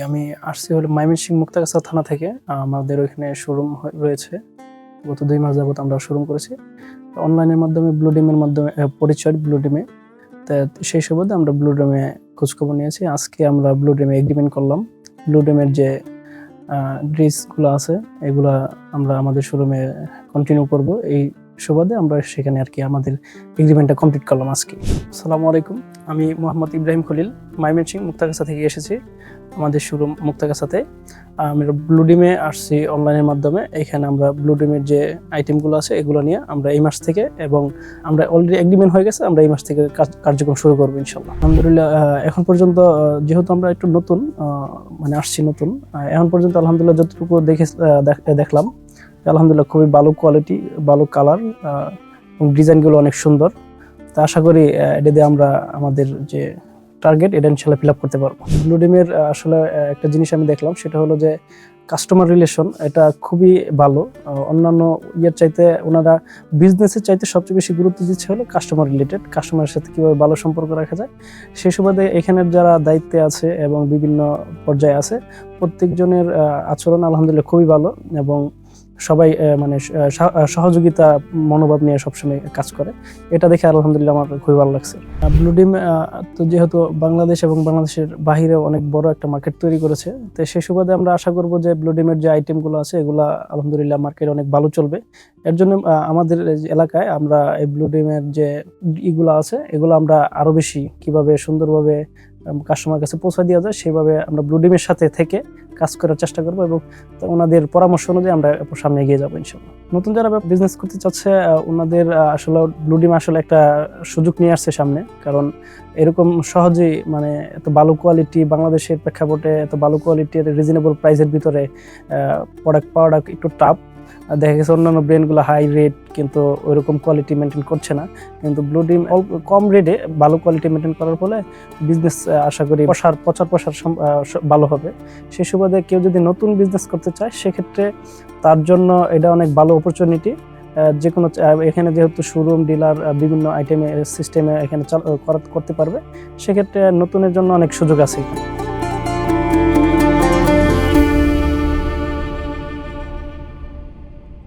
আমি আসছি হলো ময়মনসিংহ মুক্তাগাছা থানা থেকে। আমাদের ওইখানে শোরুম রয়েছে। গত দুই মাস যাবত আমরা শোরুম করেছি। অনলাইনের মাধ্যমে ব্লু ডিমের মাধ্যমে পরিচয় ব্লু ডিমে তা সেই সুবাদে আমরা ব্লু ডিমে খোঁজখবর নিয়েছি। আজকে আমরা ব্লু ডিমে এগ্রিমেন্ট করলাম। ব্লু ডিমের যে ড্রেসগুলো আছে, এগুলা আমরা আমাদের শোরুমে কন্টিনিউ করব। এই সুবাদে আমরা সেখানে আর কি আমাদের এগ্রিমেন্টটা কমপ্লিট করলাম আজকে। আসসালামু আলাইকুম, আমি মোহাম্মদ ইব্রাহিম খলিল, মাইমেনসিং মুক্তাগাছা থেকে এসেছি আমাদের শোরুম মুক্তাগাছাতে। আমরা ব্লু ডিমে আসছি অনলাইনের মাধ্যমে, এখানে আমরা ব্লু ডিমের যে আইটেমগুলো আছে, এগুলো নিয়ে আমরা এই মাস থেকে এবং আমরা অলরেডি এগ্রিমেন্ট হয়ে গেছে, আমরা এই মাস থেকে কার্যক্রম শুরু করব ইনশাল্লাহ আলহামদুলিল্লাহ এখন পর্যন্ত যেহেতু আমরা একটু নতুন মানে আসছি নতুন এখন পর্যন্ত আলহামদুলিল্লাহ যতটুকু দেখে, দেখলাম আলহামদুলিল্লাহ খুবই ভালো কোয়ালিটি ভালো কালার এবং ডিজাইনগুলো অনেক সুন্দর। তা আশা করি এটা দিয়ে আমরা আমাদের যে টার্গেট এটা ইনশাল্লাহ ফিল আপ করতে পারব। ব্লু ডিমের আহ, আসলে একটা জিনিস আমি দেখলাম সেটা হলো যে কাস্টমার রিলেশন এটা খুবই ভালো। অন্যান্য ইয়ের চাইতে ওনারা বিজনেসের চাইতে সবচেয়ে বেশি গুরুত্ব দিচ্ছে হলো কাস্টমার রিলেটেড কাস্টমারের সাথে কীভাবে ভালো সম্পর্ক রাখা যায়। সেই সুবাদে এখানের যারা দায়িত্বে আছে এবং বিভিন্ন পর্যায়ে আছে প্রত্যেকজনের আচরণ আলহামদুলিল্লাহ খুবই ভালো এবং সবাই মানে সহযোগিতা, মনোভাব নিয়ে সবসময় কাজ করে। এটা দেখে আলহামদুলিল্লাহ আমার খুবই ভালো লাগছে। ব্লু ডিম তো যেহেতু বাংলাদেশ এবং বাংলাদেশের বাহিরে অনেক বড় একটা মার্কেট তৈরি করেছে, তো সেই সুবাদে আমরা আশা করব যে ব্লু ডিমের যে আইটেমগুলো আছে, এগুলো আলহামদুলিল্লাহ মার্কেট অনেক ভালো চলবে। এর জন্য আমাদের এলাকায় আমরা এই ব্লু ডিমের যে ইগুলো আছে, এগুলো আমরা আরও বেশি কীভাবে সুন্দরভাবে কাস্টমার কাছে পৌঁছে দেওয়া যায় সেভাবে আমরা ব্লু ডিমের সাথে থেকে কাজ করার চেষ্টা করব এবং ওনাদের পরামর্শ অনুযায়ী আমরা সামনে এগিয়ে যাব ইনশাল্লাহ নতুন যারা বিজনেস করতে চাচ্ছে ওনাদের আসলে ব্লু ডিম আসলে একটা সুযোগ নিয়ে আসছে সামনে, কারণ এরকম সহজেই মানে এত ভালো কোয়ালিটি বাংলাদেশের প্রেক্ষাপটে এত ভালো কোয়ালিটির রিজনেবল প্রাইসের ভিতরে প্রোডাক্ট পাওয়াটা একটু টাফ দেখা গেছে অন্যান্য ব্র্যান্ডগুলো হাই রেট কিন্তু ওইরকম কোয়ালিটি মেনটেন করছে না। কিন্তু ব্লু ডিম অল্প কম রেটে ভালো কোয়ালিটি মেনটেন করার ফলে বিজনেস আশা করি প্রসার, প্রচার প্রসার ভালো হবে। সেই সুবাদে কেউ যদি নতুন বিজনেস করতে চায়, সেক্ষেত্রে তার জন্য এটা অনেক ভালো অপরচুনিটি যে কোনো এখানে যেহেতু শোরুম ডিলার বিভিন্ন আইটেমে সিস্টেমে এখানে করতে পারবে, সেক্ষেত্রে নতুনের জন্য অনেক সুযোগ আছে। এখানে